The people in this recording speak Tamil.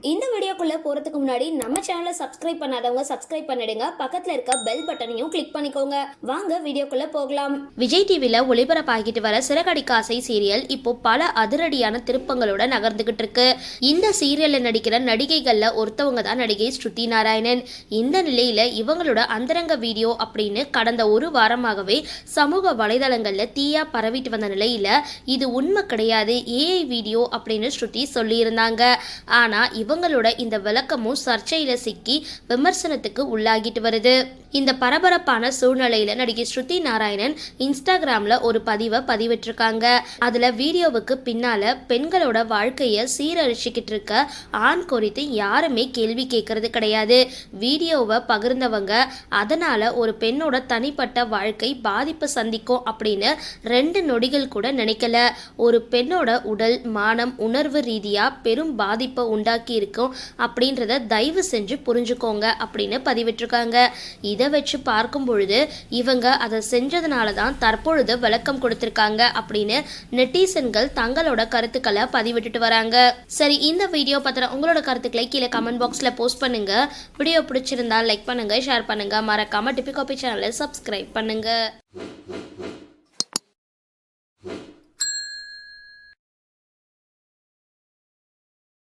இந்த வீடியோக்குள்ளே போறதுக்கு முன்னாடி நம்ம சேனலை சப்ஸ்கிரைப் பண்ணாதவங்க சப்ஸ்கிரைப் பண்ணிடுங்க. பக்கத்தில் இருக்க பெல் பட்டனையும் கிளிக் பண்ணிக்கோங்க. வாங்க வீடியோக்குள்ளே போகலாம். விஜய் டிவியில் ஒளிபரப்பாகிட்டு வர சிறகடிக்க ஆசை சீரியல் இப்போ பல அதிரடியான திருப்பங்களோட நகர்ந்துகிட்டு இருக்கு. இந்த சீரியலில் நடிக்கிற நடிகைகளில் ஒருத்தவங்க தான் நடிகை ஸ்ருதி நாராயணன். இந்த நிலையில் இவங்களோட அந்தரங்க வீடியோ அப்படின்னு கடந்த ஒரு வாரமாகவே சமூக வலைதளங்களில் தீயா பரவிட்டு வந்த நிலையில் இது உண்மை கிடையாது ஏஐ வீடியோ அப்படின்னு ஸ்ருதி சொல்லியிருந்தாங்க. ஆனால் இவங்களோட இந்த இந்த விளக்கமும் சர்ச்சையில சிக்கி விமர்சனத்துக்கு உள்ளாகிட்டு வருது. இந்த பரபரப்பான சூழ்நிலையில நடிகை ஸ்ருதி நாராயணன் இன்ஸ்டாகிராம்ல ஒரு பதிவை பதிவிட்டிருக்காங்க. அதுல வீடியோவுக்கு பின்னால பெண்களோட வாழ்க்கைய சீரழிச்சுக்கிட்டு இருக்க ஆண் குறித்து யாருமே கேள்வி கேட்கறது கிடையாது. வீடியோவை பகிர்ந்தவங்க அதனால ஒரு பெண்ணோட தனிப்பட்ட வாழ்க்கை பாதிப்பு சந்திக்கும் அப்படின்னு ரெண்டு நொடிகள் கூட நினைக்கல. ஒரு பெண்ணோட உடல் மானம் உணர்வு ரீதியா பெரும் பாதிப்பை உண்டாக்கி இருக்கும் அப்படின்றத தயவு செஞ்சு புரிஞ்சுக்கோங்க அப்படின்னு பதிவிட்டிருக்காங்க. இதை வச்சு பார்க்கும் பொழுது இவங்க அதை செஞ்சதுனால தான் தற்பொழுது விளக்கம் கொடுத்துருக்காங்க அப்படின்னு நெட்டிசன்கள் தங்களோட கருத்துக்களை பதிவிட்டுட்டு வராங்க. சரி இந்த வீடியோ பத்திர உங்களோட கருத்துக்களை கீழே கமெண்ட் பாக்ஸில் போஸ்ட் பண்ணுங்க. வீடியோ பிடிச்சிருந்தா லைக் பண்ணுங்க ஷேர் பண்ணுங்க. மறக்காம டிபி காபி சேனலை சப்ஸ்கிரைப் பண்ணுங்க.